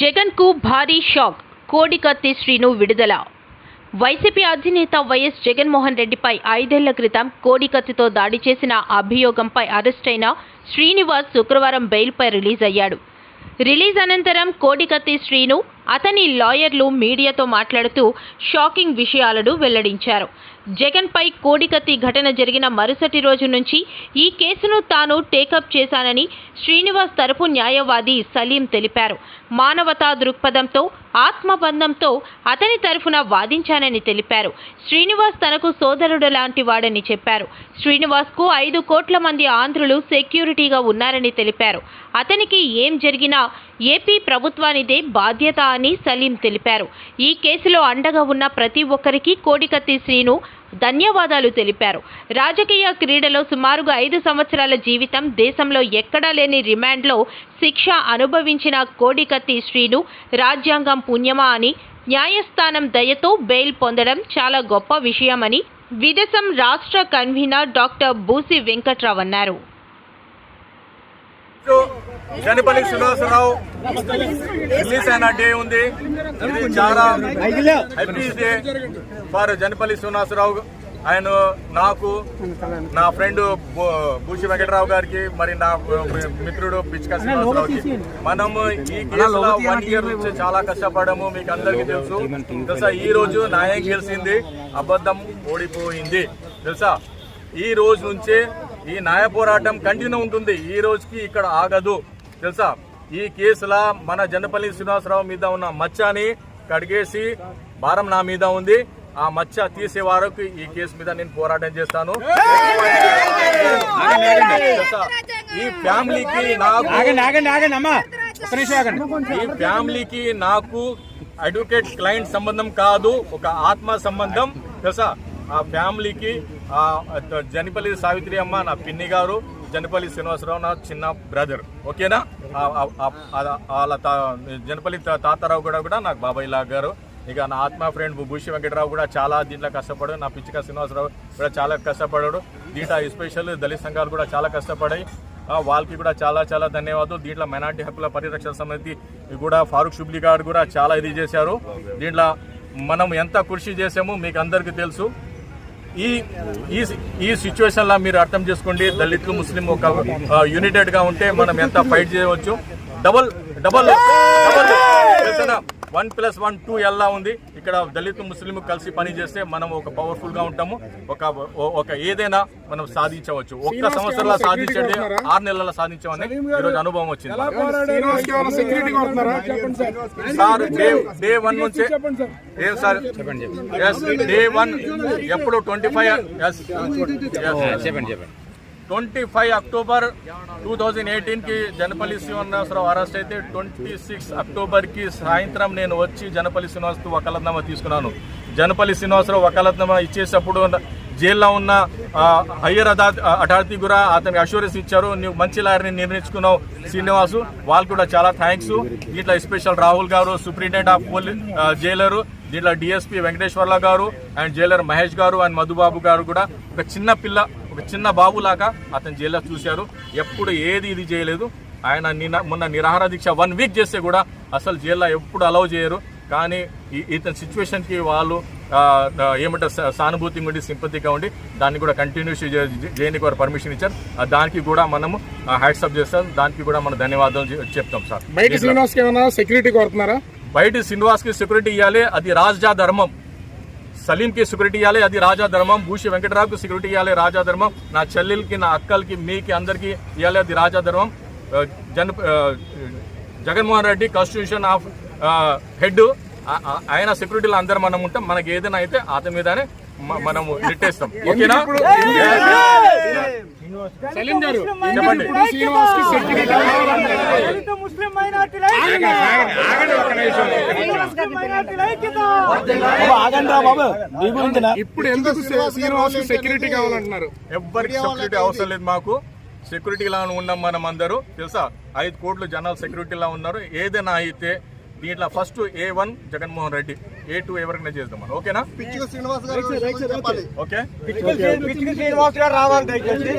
జగన్కు భారీ షాక్. కోడికత్తి శ్రీను విడుదల. వైసీపీ అధినేత వైఎస్ జగన్మోహన్ రెడ్డిపై ఐదేళ్ళ క్రితం కోడికత్తితో దాడి చేసిన అభియోగంపై అరెస్టైన శ్రీనివాస్ శుక్రవారం బెయిల్పై రిలీజ్ అయ్యాడు రిలీజ్ అనంతరం కోడికత్తి శ్రీను అతని లాయర్లు మీడియాతో మాట్లాడుతూ షాకింగ్ విషయాలను వెల్లడించారు. జగన్పై కోడికత్తి ఘటన జరిగిన మరుసటి రోజు నుంచి ఈ కేసును తాను టేకప్ చేశానని శ్రీనివాస్ తరపు న్యాయవాది సలీం తెలిపారు. మానవతా దృక్పథంతో ఆత్మబంధంతో అతని తరఫున వాదించానని తెలిపారు. శ్రీనివాస్ తనకు సోదరుడు లాంటి వాడని చెప్పారు. శ్రీనివాస్కు ఐదు కోట్ల మంది ఆంధ్రులు సెక్యూరిటీగా ఉన్నారని తెలిపారు. అతనికి ఏం జరిగినా ఏపీ ప్రభుత్వానిదే బాధ్యత అని సలీం తెలిపారు. ఈ కేసులో అండగా ఉన్న ప్రతి ఒక్కరికి కోడికత్తి శ్రీను ధన్యవాదాలు తెలిపారు. రాజకీయ క్రీడలో సుమారుగా ఐదు సంవత్సరాల జీవితం దేశంలో ఎక్కడా లేని రిమాండ్లో శిక్ష అనుభవించిన కోడికత్తి శ్రీను రాజ్యాంగం పుణ్యమా అని న్యాయస్థానం దయతో బెయిల్ పొందడం చాలా గొప్ప విషయమని విదేశం రాష్ట్ర కన్వీనర్ డాక్టర్ బూసి వెంకట్రావు అన్నారు. జనపల్లి శ్రీనివాసరావు రిలీజ్ అయిన డే ఉంది. ఇది చాలా happy day for Janapalli Srinivasarao ఆయన నాకు నా ఫ్రెండ్ భూషి వెంకటరావు గారికి మరి నా మిత్రుడు పిచ్కా శ్రీనివాసరావుకి. మనము ఈ కేసులో వన్ ఇయర్ నుంచి చాలా కష్టపడము మీకు అందరికీ తెలుసు. తెలుసా ఈ రోజు న్యాయం గెలిచింది అబద్ధం ఓడిపోయింది. తెలుసా ఈ రోజు నుంచే ఈ న్యాయ పోరాటం కంటిన్యూ ఉంటుంది. ఈ రోజుకి ఇక్కడ ఆగదు. తెలుసా? ఈ కేసులో మన జనపల్లి శ్రీనివాసరావు మీద ఉన్న మచ్చని కడిగేసి భారం నా మీద ఉంది. ఆ మచ్చ తీసే వరకు ఈ కేసు మీద నేను పోరాటం చేస్తాను? ఈ ఫ్యామిలీకి నాకు ఈ ఫ్యామిలీకి నాకు అడ్వకేట్ క్లయింట్ సంబంధం కాదు. ఒక ఆత్మ సంబంధం. తెలుసా? ఆ ఫ్యామిలీకి జనిపల్లి సావిత్రి అమ్మ నా పిన్ని గారు జనపల్లి శ్రీనివాసరావు నా చిన్న బ్రదర్ ఓకేనా? వాళ్ళ తా- జనపల్లి తాతారావు కూడా కూడా నాకు బాబాయ్ లాగారు గారు. ఇక నా ఆత్మ ఫ్రెండ్ భూషి వెంకటరావు కూడా చాలా దీంట్లో కష్టపడాడు నా పిచ్చిక శ్రీనివాసరావు కూడా చాలా కష్టపడాడు. దీంట్లో ఎస్పెషల్ దళిత సంఘాలు కూడా చాలా కష్టపడాయి. వాళ్ళకి కూడా చాలా చాలా ధన్యవాదాలు. దీంట్లో మైనార్టీ హక్కుల పరిరక్షణ సమితి కూడా ఫారూక్ షుబ్లీ గారు కూడా చాలా ఇది చేశారు. దీంట్లో మనం ఎంత కృషి చేసామో మీకు అందరికీ తెలుసు. ఈ ఈ ఈ సిచ్యువేషన్ లా మీరు అర్థం చేసుకోండి. దళితులు ముస్లిం ఒక యునైటెడ్గా ఉంటే మనం ఎంత ఫైట్ చేయవచ్చు. Double double one plus one two ఎలా ఉంది. ఇక్కడ దళిత ముస్లిం కలిసి పని చేస్తే మనం ఒక పవర్ఫుల్గా ఉంటాము. ఒక ఒక ఏదైనా మనం సాధించవచ్చు. ఒక్క సంవత్సరంలో సాధించండి. ఆరు నెలల్లో సాధించామని ఈరోజు అనుభవం వచ్చింది. సార్. డే వన్ నుంచి ఏం సార్? ఎస్ డే వన్ ఎప్పుడు? Twenty five? ఎస్ చెప్పండి చెప్పండి. Twenty five October two thousand ఎయిటీన్కి Janapalli Srinivasarao arrest అయితే ట్వంటీ సిక్స్ అక్టోబర్కి సాయంత్రం నేను వచ్చి జనపల్లి శ్రీనివాసరావు వకాలత్నామా తీసుకున్నాను. జనపల్లి శ్రీనివాసరావు వకాలత్నామా ఇచ్చేటప్పుడు జైల్లో ఉన్న హయ్యర్ అదా అథారిటీ కూడా అతనికి అష్యూరెన్స్ ఇచ్చారు. నువ్వు మంచి లాయర్ని నిర్ణయించుకున్నావు శ్రీనివాసు. వాళ్ళు కూడా చాలా థ్యాంక్స్. దీంట్లో special Rahul garu superintendent of police jailer దీంట్లో డిఎస్పీ వెంకటేశ్వర్ల గారు అండ్ జైలర్ మహేష్ గారు అండ్ మధుబాబు గారు కూడా. ఒక చిన్న పిల్ల చిన్న బాబులాగా అతను జైల్లో చూశారు. ఎప్పుడు ఏది ఇది చేయలేదు. ఆయన నిన్న మొన్న నిరాహార దీక్ష వన్ వీక్ చేస్తే కూడా అసలు జైల్లో ఎప్పుడు అలౌ చేయరు. కానీ ఇతని సిచ్యువేషన్కి వాళ్ళు ఏమంటారు సానుభూతి ఉండి సింపతిగా ఉండి దాన్ని కూడా కంటిన్యూస్ చేయడానికి వారు పర్మిషన్ ఇచ్చారు. దానికి కూడా మనము హ్యాట్సప్ చేస్తాం. దానికి కూడా మనం ధన్యవాదాలు చెప్తాం సార్. బయట శ్రీనివాస్కి ఏమైనా సెక్యూరిటీ కొడుతున్నారా బయట శ్రీనివాస్కి సెక్యూరిటీ ఇవ్వాలి అది రాజా ధర్మం. సలీం కి సెక్యూరిటీ ఇవ్వాలి అది రాజా ధర్మం భూషి వెంకటరావుకి సెక్యూరిటీ ఇవ్వాలి రాజా ధర్మం. నా చెల్లెలకి నా అక్కలకి మీకి అందరికి ఇవ్వాలి అది రాజా ధర్మం. ఆ, జన Jaganmohan Reddy constitution of head ఆయన సెక్యూరిటీలో అందరు మనం ఉంటాం. మనకి ఏదైనా అయితే అతని మీదనే మనము నెట్టేస్తాం. ఓకేనా? సలీం గారు చెప్పండి. ఇప్పుడు శ్రీనివాస్కి సెక్యూరిటీ ముస్లిం మైనార్టీల ఆగండి, ఆగండి, ఆగండి ఒక్క నిమిషం. ముస్లిం మైనార్టీల ఐక్యత ఇప్పుడు ఎందుకు శ్రీనివాస్కి సెక్యూరిటీ కావాలంటున్నారు? ఎవ్వరికి సెక్యూరిటీ అవసరం లేదు మాకు. సెక్యూరిటీలా ఉన్నాం మనం అందరూ. తెలుసా? ఐదు కోట్ల జనాలు సెక్యూరిటీలా ఉన్నారు. ఏదైనా అయితే దీంట్లో first A one Jaganmohan Reddy. A two ఎవరికైనా చేద్దాం మనం. ఓకేనా? పిచ్చుక శ్రీనివాస్ గారు చెప్పాలి. ఓకే? పిచ్చిక శ్రీనివాస్ గారు రావాలి దయచేసి.